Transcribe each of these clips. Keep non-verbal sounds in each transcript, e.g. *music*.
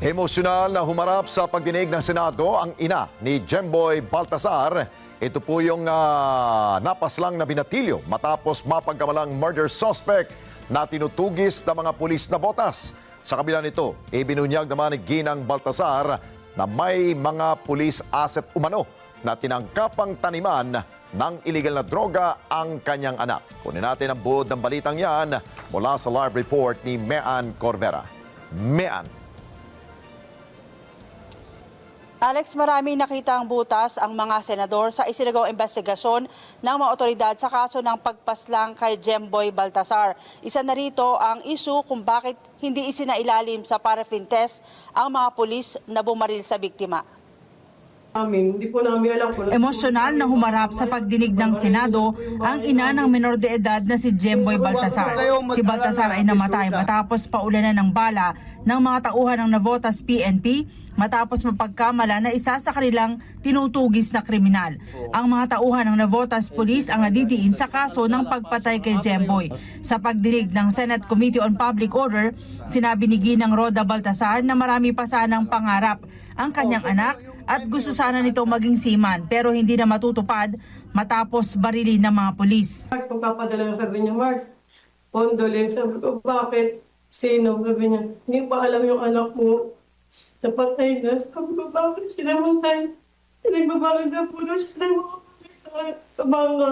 Emosyonal na humarap sa pagdinig ng Senado ang ina ni Jemboy Baltasar. Ito po yung ah, napaslang na binatilyo matapos mapagkamalang murder suspect na tinutugis ng mga pulis na botas. Sa kabila nito, ibinunyag naman ni Ginang Baltasar na may mga pulis asset umano na tinangkapang taniman ng illegal na droga ang kanyang anak. Kunin natin ang buod ng balitang yan mula sa live report ni Mean Corvera. Mean. Alex, marami nakita ang butas ang mga senador sa isinagawang investigasyon ng mga otoridad sa kaso ng pagpaslang kay Jemboy Baltasar. Isa na rito ang issue kung bakit hindi isinailalim sa paraffin test ang mga pulis na bumaril sa biktima. Amin. Hindi po namin alam kung Emosyonal na humarap sa pagdinig ng Senado ang ina ng menor de edad na si Jemboy Baltasar. Si Baltasar ay namatay matapos paulanan ng bala ng mga tauhan ng Navotas PNP matapos mapagkamala na isa sa kanilang tinutugis na kriminal. Ang mga tauhan ng Navotas Police ang nadidiin sa kaso ng pagpatay kay Jemboy. Sa pagdinig ng Senate Committee on Public Order, sinabi ni Ginang Roda Baltasar na marami pa sanang pangarap ang kanyang anak at gusto sana nito maging seaman pero hindi na matutupad matapos barilin ng mga pulis. Mars, kung papadala na sabi niya, Mars, condolence. Sabi ko, bakit? Sino? Sabi niya, hindi pa alam yung anak mo. Napatay na. Sabi ko, bakit sila matay? Nagbabakas na po na siya ng mga pulis sa kabanga.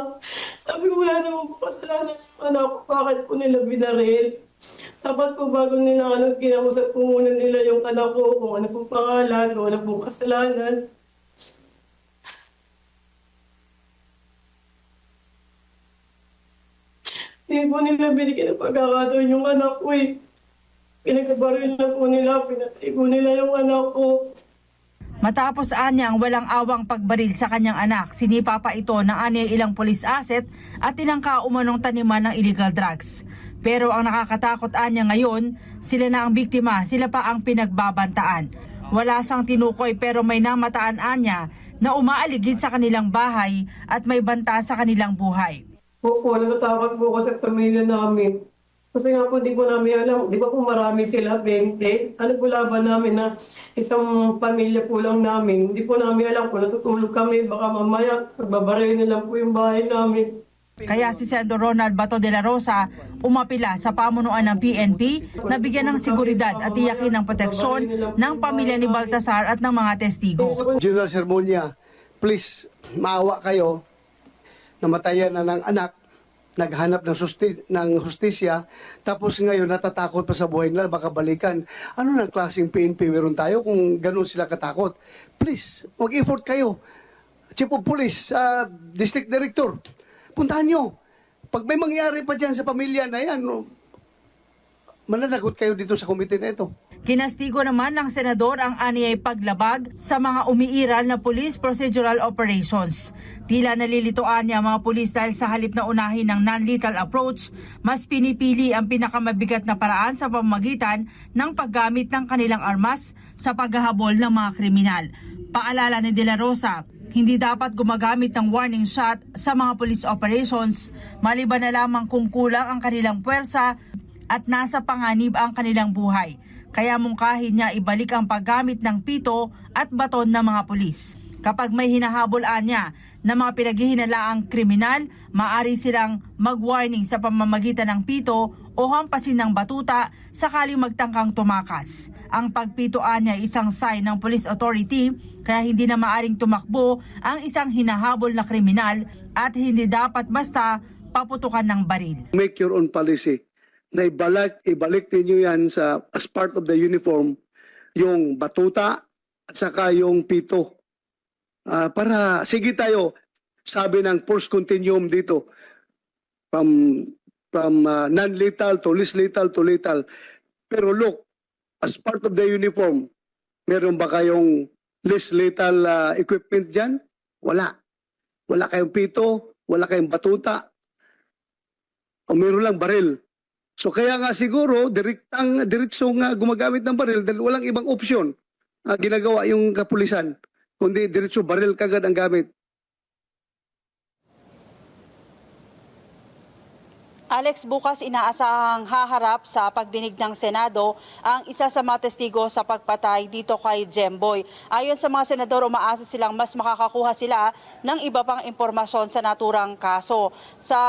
Sabi ko, wala naman po kasalanan yung anak ko. Bakit po nila binaril? Dapat po bago nila ano, kinausap po muna nila yung anak ko, kung ano pong pangalan, kung ano pong kasalanan. Hindi po nila binigyan ng pagkakataon yung anak ko eh. Pinagkabaril na po nila, pinatay nila yung anak ko. Matapos anya ang walang awang pagbaril sa kanyang anak, sinipa pa ito ng anya ilang police asset at tinangka umanong taniman ng illegal drugs. Pero ang nakakatakot anya ngayon, sila na ang biktima, sila pa ang pinagbabantaan. Wala sang tinukoy pero may namataan anya na umaaligid sa kanilang bahay at may banta sa kanilang buhay. Opo, natatakot po ako sa pamilya namin. Kasi nga po, di po namin alam, di ba po marami sila, 20? Ano po laban namin na isang pamilya po lang namin. Hindi po namin alam kung natutulog kami, baka mamaya, pagbabaray na lang po yung bahay namin. Kaya si Senador Ronald Bato de la Rosa umapila sa pamunuan ng PNP na bigyan ng seguridad at tiyakin ng proteksyon ng pamilya ni Baltasar at ng mga testigo. General Sermonia, please, maawa kayo. Namatayan na ng anak, naghanap ng, susti- ng justisya, tapos ngayon natatakot pa sa buhay nila, baka balikan. Ano ng klaseng PNP meron tayo kung ganun sila katakot? Please, mag-effort kayo. Chief of Police, ah, District Director, puntahan nyo. Pag may mangyari pa dyan sa pamilya na yan, mananagot kayo dito sa komite na ito. Kinastigo naman ng senador ang aniyay paglabag sa mga umiiral na police procedural operations. Tila nalilitoan niya ang mga pulis dahil sa halip na unahin ng non-lethal approach, mas pinipili ang pinakamabigat na paraan sa pamamagitan ng paggamit ng kanilang armas sa paghahabol ng mga kriminal. Paalala ni De La Rosa, hindi dapat gumagamit ng warning shot sa mga police operations maliban na lamang kung kulang ang kanilang puwersa at nasa panganib ang kanilang buhay. Kaya mungkahin niya ibalik ang paggamit ng pito at baton ng mga pulis. Kapag may hinahabol niya na mga pinaghihinalaang kriminal, maari silang mag-warning sa pamamagitan ng pito o hampasin ng batuta sakaling magtangkang tumakas. Ang pagpitoan niya isang sign ng police authority kaya hindi na maaring tumakbo ang isang hinahabol na kriminal at hindi dapat basta paputukan ng baril. make your own policy na ibalik, ibalik ninyo yan sa, as part of the uniform, yung batuta at saka yung pito. Ah, para, sige tayo, sabi ng force continuum dito, from, from ah, non-lethal to least lethal to lethal. Pero look, as part of the uniform, meron ba kayong least lethal ah, equipment dyan? Wala. Wala kayong pito, wala kayong batuta, o meron lang baril. So kaya nga siguro direktang diretso nga gumagamit ng baril dahil walang ibang opsyon ah, ginagawa yung kapulisan kundi diretso baril kagad ang gamit. Alex, bukas inaasahang haharap sa pagdinig ng Senado ang isa sa mga testigo sa pagpatay dito kay Jemboy. Ayon sa mga senador, umaasa silang mas makakakuha sila ng iba pang impormasyon sa naturang kaso. Sa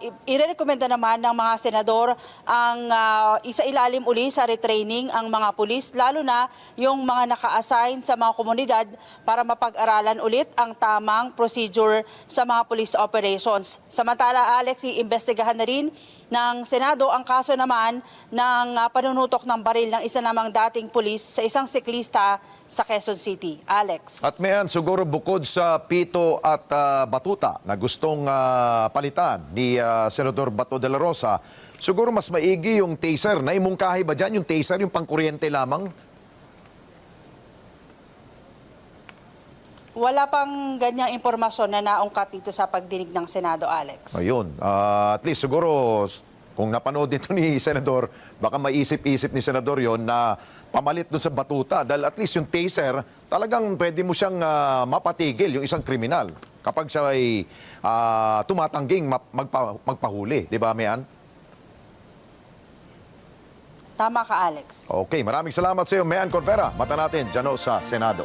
i- irerekomenda naman ng mga senador ang ah, isa ilalim uli sa retraining ang mga pulis, lalo na yung mga naka-assign sa mga komunidad para mapag-aralan ulit ang tamang procedure sa mga police operations. Samantala, Alex, iimbestigahan na rin ng Senado ang kaso naman ng ah, panunutok ng baril ng isa namang dating pulis sa isang siklista sa Quezon City. Alex. At mayan, siguro bukod sa pito at ah, batuta na gustong ah, palitan ni ah, Senador Bato de la Rosa, siguro mas maigi yung taser. Naimungkahi ba dyan yung taser, yung pangkuryente lamang? Wala pang ganyang impormasyon na naungkat dito sa pagdinig ng Senado, Alex. Ayun. Ah, at least siguro kung napanood dito ni *laughs* Senador, baka maisip-isip ni Senador yon na pamalit doon sa batuta. Dahil at least yung taser, talagang pwede mo siyang ah, mapatigil yung isang kriminal kapag siya ay ah, tumatangging magpa- magpahuli. Di ba, Mian? Tama ka, Alex. Okay, maraming salamat sa iyo, Mian Corvera. Mata natin dyan sa Senado.